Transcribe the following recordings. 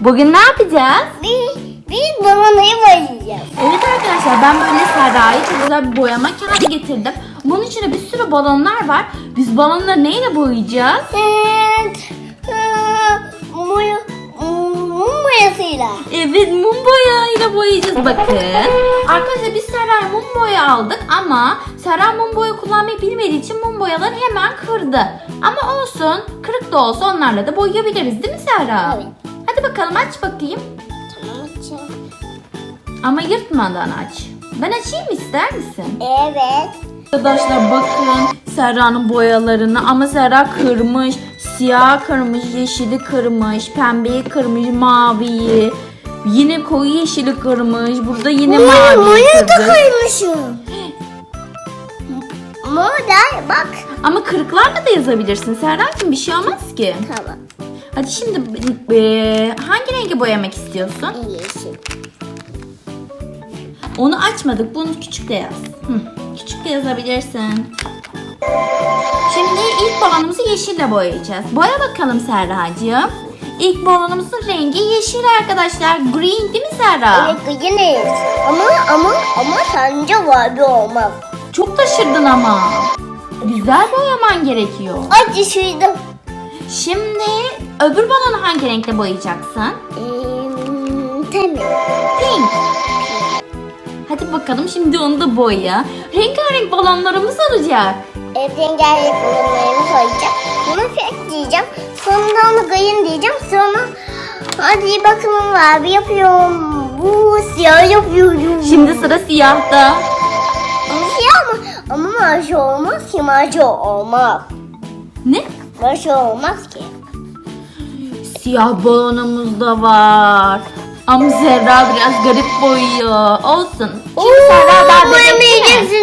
Bugün ne yapacağız? Biz, biz babanayı boyayacağız. Evet arkadaşlar ben böyle Serra'yı çok güzel bir boyama kağıdı getirdim. Bunun içinde bir sürü balonlar var. Biz balonları neyle boyayacağız? Evet. Mum, mum boyasıyla. Evet mum boyayla boyayacağız bakın. Arkadaşlar biz Serra'ya mum boya aldık ama Serra mum boya kullanmayı bilmediği için mum boyaları hemen kırdı. Ama olsun kırık da olsa onlarla da boyayabiliriz değil mi Serra? Evet. Hadi bakalım aç bakayım. Tamam açayım. Ama yırtmadan aç. Ben açayım ister misin? Evet. Arkadaşlar bakın Serra'nın boyalarını ama Serra kırmış. Siyah kırmış, yeşili kırmış, pembeyi kırmış, maviyi. Yine koyu yeşili kırmış. Burada yine maviyi Moyu da koymuşum. Moda bak. Ama kırıklarla da yazabilirsin Serra'cığım bir şey olmaz ki. Tamam. Hadi şimdi e, hangi rengi boyamak istiyorsun? Yeşil. Onu açmadık. Bunu küçük de yaz. Hı, küçük de yazabilirsin. Şimdi ilk balonumuzu yeşille boyayacağız. Boya bakalım Serracığım. İlk balonumuzun rengi yeşil arkadaşlar. Green değil mi Serra? Evet gıyınız. Ama ama ama sence var bir olmaz. Çok taşırdın ama. Güzel boyaman gerekiyor. Acı şuydu. Şimdi öbür balonu hangi renkle boyayacaksın? Hmm, tamam. Pink. Hadi bakalım şimdi onu da boya. Rengarenk balonlarımız olacak. Evden gelip balonlarımı koyacağım. Bunu fek diyeceğim. Sonra onu gıyın diyeceğim. Sonra hadi bakalım abi yapıyorum. Bu siyah yapıyorum. Şimdi sıra siyahta. Siyah mı? Ama maşa olmaz ki maşa olmaz. Ne? Maşa olmaz ki. Siyah balonumuz da var. Ama Serra biraz garip boyuyor. Olsun. Şimdi Serra daha bebek değil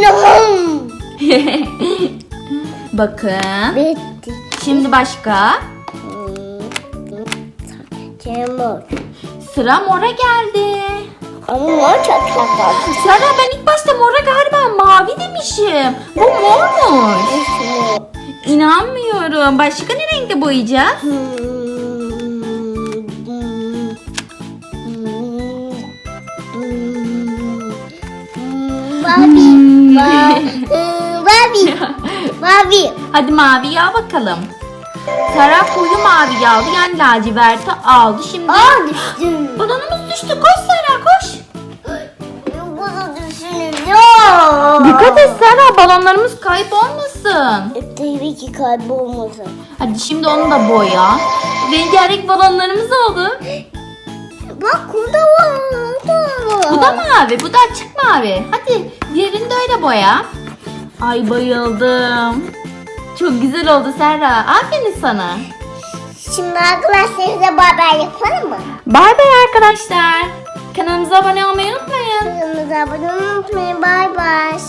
mi? Bakın. Bitti. Şimdi başka. Cemur. Sıra mora geldi. Ama mor çok fazla. Serra ben ilk başta mora galiba mavi demişim. Bu mormuş. İnanmıyorum. Başka ne renkte boyayacağız? Barbie. Barbie. Barbie. Hadi mavi al bakalım. Serra koyu mavi aldı. Yani laciverti aldı. Şimdi Aa düştüm. balonumuz düştü. Koş Serra koş. Bunu düşünüyorum. Dikkat et Serra balonlarımız kaybolmasın. E, Tabii ki kaybolmasın. Hadi şimdi onu da boya. Rengarenk balonlarımız oldu. Bak burada var. Bu da mavi, bu da açık mavi. Hadi diğerini de öyle boya. Ay bayıldım. Çok güzel oldu Serra. Aferin sana. Şimdi arkadaşlarımıza beraber yapalım mı? Bay bay arkadaşlar. Kanalımıza abone olmayı unutmayın. Kanalımıza abone olmayı unutmayın. Bay bay.